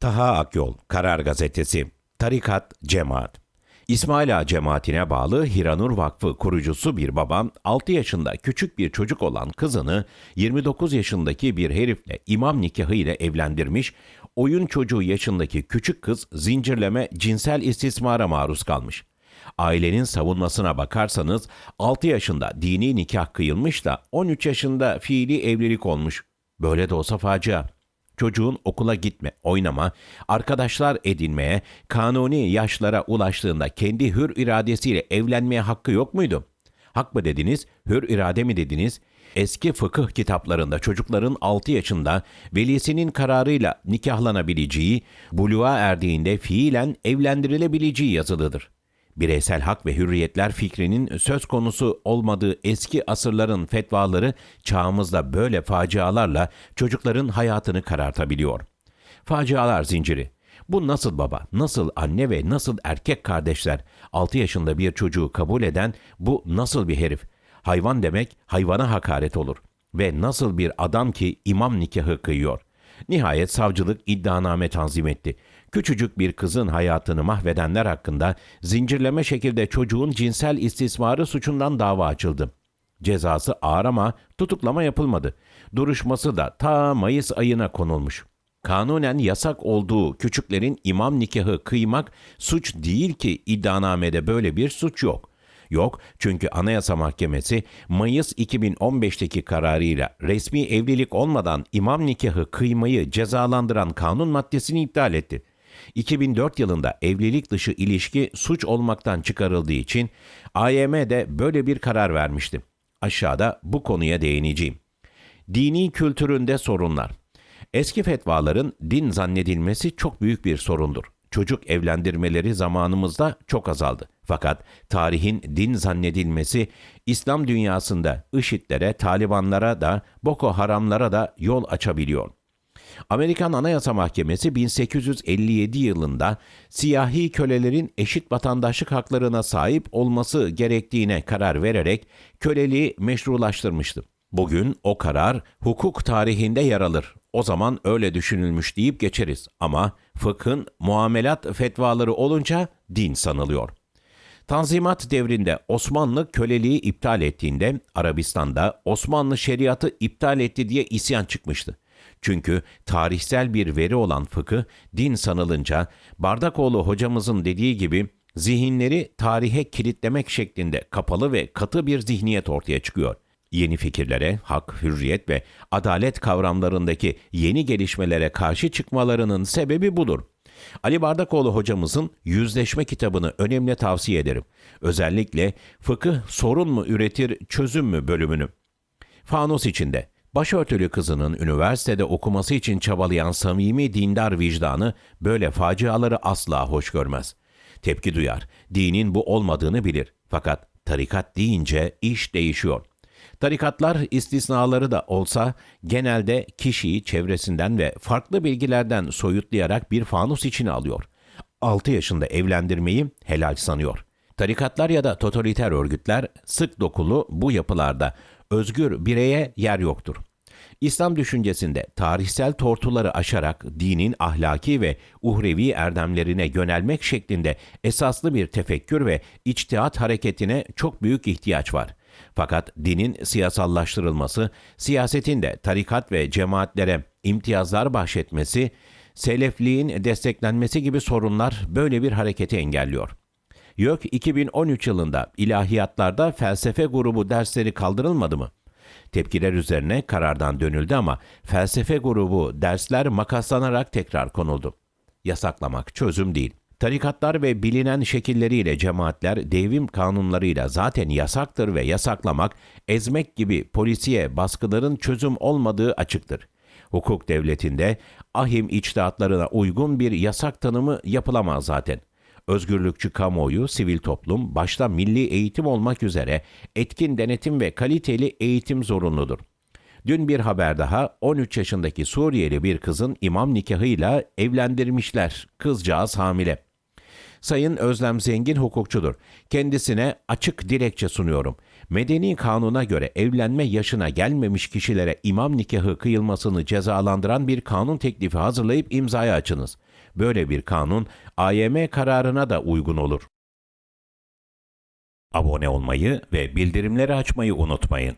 Taha Akyol, Karar Gazetesi, Tarikat, Cemaat. İsmail Ağa cemaatine bağlı Hiranur Vakfı kurucusu bir babam 6 yaşında küçük bir çocuk olan kızını 29 yaşındaki bir herifle imam nikahı ile evlendirmiş, oyun çocuğu yaşındaki küçük kız zincirleme cinsel istismara maruz kalmış. Ailenin savunmasına bakarsanız 6 yaşında dini nikah kıyılmış da 13 yaşında fiili evlilik olmuş. Böyle de olsa facia. Çocuğun okula gitme, oynama, arkadaşlar edinmeye, kanuni yaşlara ulaştığında kendi hür iradesiyle evlenmeye hakkı yok muydu? Hak mı dediniz, hür irade mi dediniz? Eski fıkıh kitaplarında çocukların 6 yaşında velisinin kararıyla nikahlanabileceği, buluğa erdiğinde fiilen evlendirilebileceği yazılıdır bireysel hak ve hürriyetler fikrinin söz konusu olmadığı eski asırların fetvaları çağımızda böyle facialarla çocukların hayatını karartabiliyor. Facialar zinciri. Bu nasıl baba, nasıl anne ve nasıl erkek kardeşler 6 yaşında bir çocuğu kabul eden bu nasıl bir herif? Hayvan demek hayvana hakaret olur. Ve nasıl bir adam ki imam nikahı kıyıyor? Nihayet savcılık iddianame tanzim etti. Küçücük bir kızın hayatını mahvedenler hakkında zincirleme şekilde çocuğun cinsel istismarı suçundan dava açıldı. Cezası ağır ama tutuklama yapılmadı. Duruşması da ta Mayıs ayına konulmuş. Kanunen yasak olduğu küçüklerin imam nikahı kıymak suç değil ki iddianamede böyle bir suç yok. Yok çünkü Anayasa Mahkemesi Mayıs 2015'teki kararıyla resmi evlilik olmadan imam nikahı kıymayı cezalandıran kanun maddesini iptal etti. 2004 yılında evlilik dışı ilişki suç olmaktan çıkarıldığı için AYM de böyle bir karar vermişti. Aşağıda bu konuya değineceğim. Dini kültüründe sorunlar. Eski fetvaların din zannedilmesi çok büyük bir sorundur. Çocuk evlendirmeleri zamanımızda çok azaldı. Fakat tarihin din zannedilmesi İslam dünyasında IŞİD'lere, Talibanlara da, Boko Haramlara da yol açabiliyor. Amerikan Anayasa Mahkemesi 1857 yılında siyahi kölelerin eşit vatandaşlık haklarına sahip olması gerektiğine karar vererek köleliği meşrulaştırmıştı. Bugün o karar hukuk tarihinde yer alır. O zaman öyle düşünülmüş deyip geçeriz ama fıkhın muamelat fetvaları olunca din sanılıyor. Tanzimat devrinde Osmanlı köleliği iptal ettiğinde Arabistan'da Osmanlı şeriatı iptal etti diye isyan çıkmıştı. Çünkü tarihsel bir veri olan fıkıh din sanılınca Bardakoğlu hocamızın dediği gibi zihinleri tarihe kilitlemek şeklinde kapalı ve katı bir zihniyet ortaya çıkıyor. Yeni fikirlere, hak, hürriyet ve adalet kavramlarındaki yeni gelişmelere karşı çıkmalarının sebebi budur. Ali Bardakoğlu hocamızın Yüzleşme kitabını önemli tavsiye ederim. Özellikle fıkıh sorun mu üretir, çözüm mü bölümünü. Fanus içinde başörtülü kızının üniversitede okuması için çabalayan samimi dindar vicdanı böyle faciaları asla hoş görmez. Tepki duyar, dinin bu olmadığını bilir. Fakat tarikat deyince iş değişiyor. Tarikatlar istisnaları da olsa genelde kişiyi çevresinden ve farklı bilgilerden soyutlayarak bir fanus içine alıyor. 6 yaşında evlendirmeyi helal sanıyor. Tarikatlar ya da totaliter örgütler sık dokulu bu yapılarda özgür bireye yer yoktur. İslam düşüncesinde tarihsel tortuları aşarak dinin ahlaki ve uhrevi erdemlerine yönelmek şeklinde esaslı bir tefekkür ve içtihat hareketine çok büyük ihtiyaç var. Fakat dinin siyasallaştırılması, siyasetin de tarikat ve cemaatlere imtiyazlar bahşetmesi, selefliğin desteklenmesi gibi sorunlar böyle bir hareketi engelliyor. YÖK 2013 yılında ilahiyatlarda felsefe grubu dersleri kaldırılmadı mı? Tepkiler üzerine karardan dönüldü ama felsefe grubu dersler makaslanarak tekrar konuldu. Yasaklamak çözüm değil. Tarikatlar ve bilinen şekilleriyle cemaatler devrim kanunlarıyla zaten yasaktır ve yasaklamak, ezmek gibi polisiye baskıların çözüm olmadığı açıktır. Hukuk devletinde ahim içtihatlarına uygun bir yasak tanımı yapılamaz zaten. Özgürlükçü kamuoyu, sivil toplum, başta milli eğitim olmak üzere etkin denetim ve kaliteli eğitim zorunludur. Dün bir haber daha 13 yaşındaki Suriyeli bir kızın imam nikahıyla evlendirmişler. Kızcağız hamile. Sayın Özlem Zengin hukukçudur. Kendisine açık dilekçe sunuyorum. Medeni kanuna göre evlenme yaşına gelmemiş kişilere imam nikahı kıyılmasını cezalandıran bir kanun teklifi hazırlayıp imzaya açınız. Böyle bir kanun AYM kararına da uygun olur. Abone olmayı ve bildirimleri açmayı unutmayın.